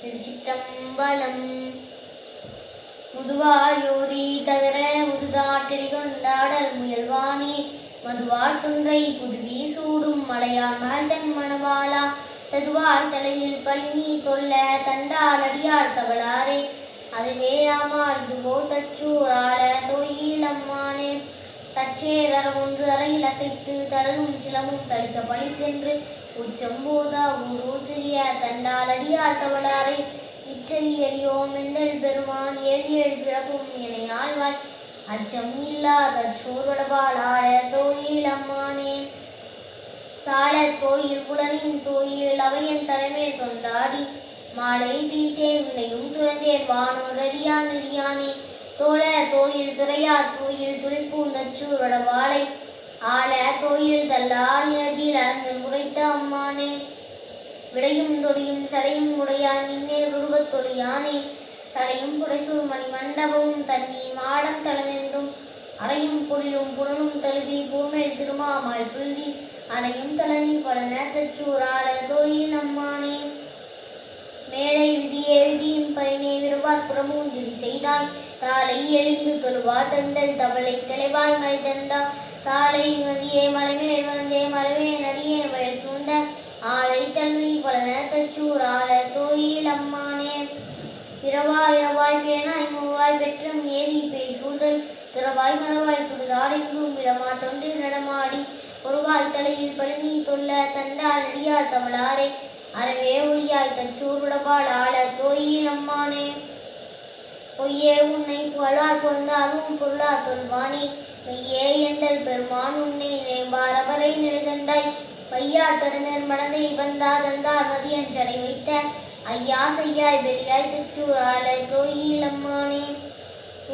திருச்சிற்றம்பலம். முதுவாயூரி தகர முதுதாட்டடி கொண்டாடல் முயல்வானே. மதுவார் துன்றை புதுவி சூடும் மலையான் மகள் தன் மணவாளா. ததுவார் தலையில் பழினி தொல்ல தண்டால் அடியார் தவளாரே. அதுவே ஆமார் இதுவோ தச்சூராள தொயில் தச்சேரர் ஒன்று அறையில் அசைத்து தளரும் சிலமும் தளித்த பழித்தென்று உச்சம்போதா ஊரூர் திரிய தண்டால் அடியார் தவளாரை இச்சை எரியோம் எந்தல் பெருமான் ஏழியல் பிறப்பும் என ஆழ்வாய். அச்சம் இல்லாத சோர்வடபால் ஆழ தோயில் அம்மானே. சால தோயில் புலனின் தோயில் அவையன் தலைமையில் தொண்டாடி. மாலை தீட்டேன் வினையும் துறந்தேன் வானோர் அடியான் அடியானே. தோழ தோயில் துறையா தூயில் துளிப்பூந்தச்சூரோட வாழை. ஆள தோயில் தல்லால் நிலத்தில் அலங்கல் உடைத்த அம்மானே. விடையும் தொடியும் சடையும் உடையான் நின்னே உருவத் தொழியானே தடையும் புடைசூர் மணி மண்டபமும் தண்ணி மாடம் தளவெந்தும் அடையும் பொழிலும் புனலும் தழுவி பூமேல் திருமாமாய் புழுதி அடையும் தளனி பல நேத்தச்சூராள தோயில் அம்மானே. மேலை விதி எழுதியின் பயனே விருவார் புறமூன்றுடி செய்தாய். தாளை எழுந்து தொழுவார் தந்தல் தவளை தலைவாய் மறைதண்டா. தாளை மதியே மலைமேல் வளர்ந்தே மரவே நடிகே வயல் சூழ்ந்த ஆலை தள்ளி பலன தச்சூர் ஆள தோயில் அம்மானே. இரவாய் இரவாய் பேனாய் மூவாய் வெற்றம் நேரி பேய் சூழ்தல் திறவாய் மரவாய் சுடுதாடென்றும் இடமா தொண்டு நடமாடி. ஒருவாய் தலையில் பழனி தொல்ல தண்டால் நடிகார் தமிழாரே அறவே ஒளியாய் தச்சூருடபால் ஆள தோயில் அம்மானே. பொய்யே உன்னை புகழால் அதுவும் பொருளா தொல்வாணி மெய்யே எந்தல் பெருமான் உன்னை நினைவார் அவரை நினைதண்டாய் பையார் தொடர்ந்தர் மடந்தை வந்தா தந்தார் மதியன் சடை வைத்த. ஐயா செய்யாய் வெளியாய் திருச்சூரால தோயிலம்மானே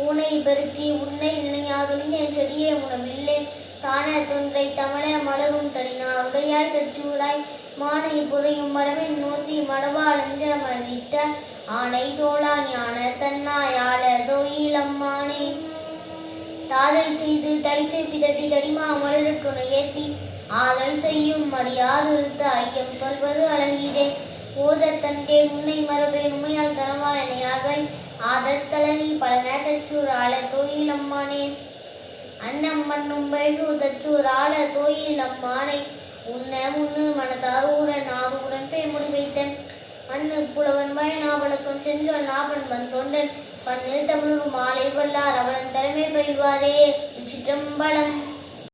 ஊனை பெருத்தி உன்னை நினையாதொழிந்தேன் செடியே உணவில்லை. தானே தொன்றை தமிழ மலரும் தனினா உடையாய் தச்சூடாய் மானை புறையும் மடவின் நோத்தி மடவாளஞ்ச மனதிட்ட ஆனை தோழா ஞான தன்னாயாள தோயில் அம்மானே தாதல் செய்து தடித்து பிதட்டி தடிமா மலரட்டுணை ஏத்தி ஆதல் செய்யும் அடியார் இருத்த ஐயம் சொல்வது அழகிதே. ஓதத் தண்டே முன்னை மரபே நுமையால் தனவா எனையார்வை ஆதத் தலனி பல நேத்தச்சூர் ஆள தோயில் அம்மானே அன்னம் மண்ணும் பேசூர் தச்சூர் ஆள தோயில் அம்மானை உன்ன முன்னு மனத்தார் மண்ணு புலவன் வயநாபனத்தன் சென்றான் நாபன் வன் தொண்டன் பண்ணு தமிழ் மாலை வல்லார் அவளன் தலைமை பயில்வாரே. சிற்றம்பலம்